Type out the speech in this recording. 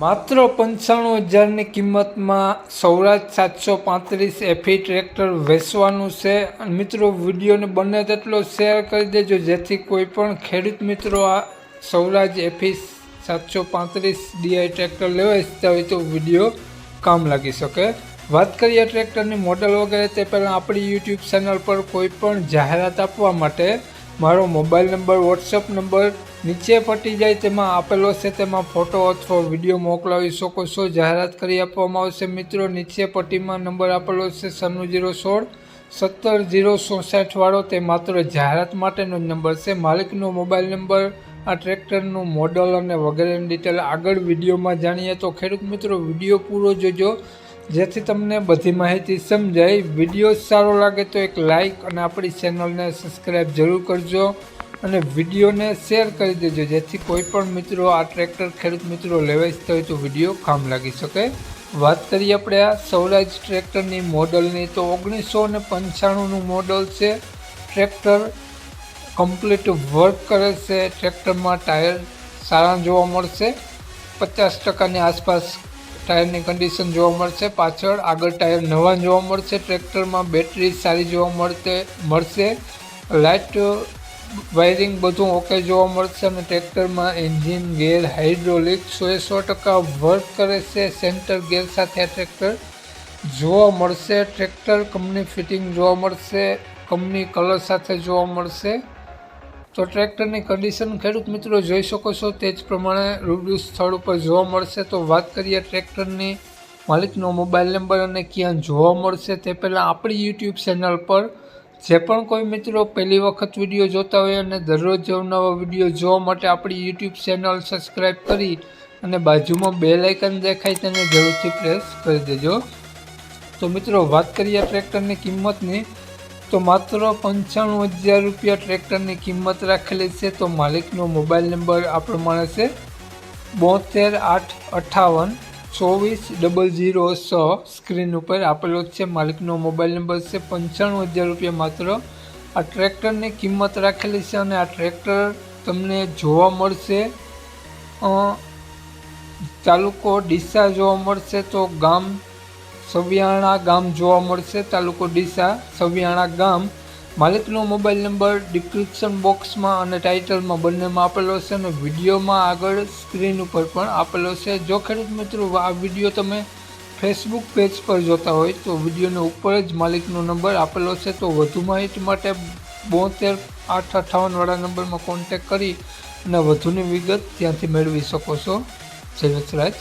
માત્ર પંચાણું હજારની કિંમતમાં સૌરાજ સાતસો પાંત્રીસ એફી ટ્રેક્ટર વેચવાનું છે. મિત્રો, વિડીયોને બને તેટલો શેર કરી દેજો, જેથી કોઈ પણ ખેડૂત મિત્રો આ સૌરાજ એફી સાતસો પાંત્રીસ ડીઆઈ ટ્રેક્ટર લેવા ઇચ્છતા હોય તો વીડિયો કામ લાગી શકે. વાત કરીએ ટ્રેક્ટરની મોડલ વગેરે, તે પહેલાં આપણી યુટ્યુબ ચેનલ પર કોઈ પણ જાહેરાત આપવા માટે મારો મોબાઈલ નંબર વોટ્સઅપ નંબર નીચે પટી જાય તેમાં આપેલો છે, તેમાં ફોટો અથવા વીડિયો મોકલાવી શકો છો. જાહેરાત કરી આપવામાં આવશે. મિત્રો, નીચે પટ્ટીમાં નંબર આપેલો છે સન્નું જીરો સોળ, સત્તર જીરો ચોસઠ વાળો તે માત્ર જાહેરાત માટેનો જ નંબર છે. માલિકનો મોબાઈલ નંબર, આ ટ્રેક્ટરનું મોડલ અને વગેરેની ડિટેલ આગળ વિડીયોમાં જાણીએ તો ખેડૂત મિત્રો, વીડિયો પૂરો જોજો. જેથી તમને બધી માહિતી સમજાય. વીડિયો સારો લાગે તો એક લાઈક અને આપણી ચેનલને સબસ્ક્રાઈબ જરૂર કરજો. અને વિડીયોને શેર કરી દેજો. જેથી કોઈ પણ મિત્રો આ ટ્રેક્ટર ખેડૂત મિત્રો લેવા ઈચ્છતા હોય તો વીડિયો કામ લાગી શકે. વાત કરીએ આપણે આ સૌરાજ ટ્રેક્ટરની મોડલની. તો ઓગણીસો ને પંચાણુંનું મોડલ છે. ટ્રેક્ટર કમ્પ્લીટ વર્ક કરે છે. ટ્રેક્ટરમાં ટાયર સારા જોવા મળશે. પચાસ ટકાની આસપાસ ટાયરની કન્ડિશન જોવા મળશે. પાછળ આગળ ટાયર નવા જોવા મળશે. ટ્રેક્ટરમાં બેટરી સારી જોવા મળશે મળશે. લાઇટ વાયરિંગ બધું ઓકે જોવા મળશે અને ટ્રેક્ટરમાં એન્જિન, ગેર, હાઇડ્રોલિક, સો એ સો ટકા વર્ક કરે છે સેન્ટર ગેર સાથે આ ટ્રેક્ટર. જોવા મળશે, ટ્રેક્ટર કંપની ફિટિંગ જોવા મળશે કંપની કલર સાથે જોવા મળશે. તો ટ્રેક્ટરની કન્ડિશન ખેડૂત મિત્રો જોઈ શકો છો તે જ પ્રમાણે રૂબરૂ સ્થળ ઉપર જોવા મળશે. તો વાત કરીએ ટ્રેક્ટરની, માલિકનો મોબાઈલ નંબર અને ક્યાં જોવા મળશે તે પહેલાં આપણી યુટ્યુબ ચેનલ પર જે પણ કોઈ મિત્રો પહેલી વખત વીડિયો જોતા હોય અને દરરોજ અવનવા વીડિયો જોવા માટે આપણી યુટ્યુબ ચેનલ સબસ્ક્રાઈબ કરી અને બાજુમાં બે લાઇકન દેખાય તેને જરૂરથી પ્રેસ કરી દેજો. તો મિત્રો, વાત કરીએ ટ્રેક્ટરની કિંમતની, તો માત્ર પંચાણું હજાર રૂપિયા ટ્રેક્ટરની કિંમત રાખેલી છે. તો માલિકનો મોબાઈલ નંબર આ પ્રમાણે છે. બોતેર આઠ અઠાવન ચોવીસ ડબલ ઝીરો છ સ્ક્રીન ઉપર આપેલો છે. માલિકનો મોબાઈલ નંબર છે પંચાણું હજાર રૂપિયા માત્ર. આ ટ્રેક્ટરની કિંમત રાખેલી છે અને આ ટ્રેક્ટર તમને જોવા મળશે. તાલુકો ડીસા જોવા મળશે તો ગામ સવિયાણા ગામ જોવા મળશે. તાલુકો ડીસા સવિયાણા ગામ માલિકનો મોબાઈલ નંબર ડિસ્ક્રિપ્શન બોક્સમાં અને ટાઇટલમાં બંનેમાં આપેલો છે અને વિડીયોમાં આગળ સ્ક્રીન ઉપર પણ આપેલો છે. જો ખેડૂત મિત્રો, આ વીડિયો તમે ફેસબુક પેજ પર જોતા હોય તો વિડીયોને ઉપર જ માલિકનો નંબર આપેલો છે. તો વધુ માહિતી માટે બોતેર આઠ અઠ્ઠાવનવાળા નંબરમાં કોન્ટેક કરી અને વધુની વિગત ત્યાંથી મેળવી શકો છો. જય વત્સરાજ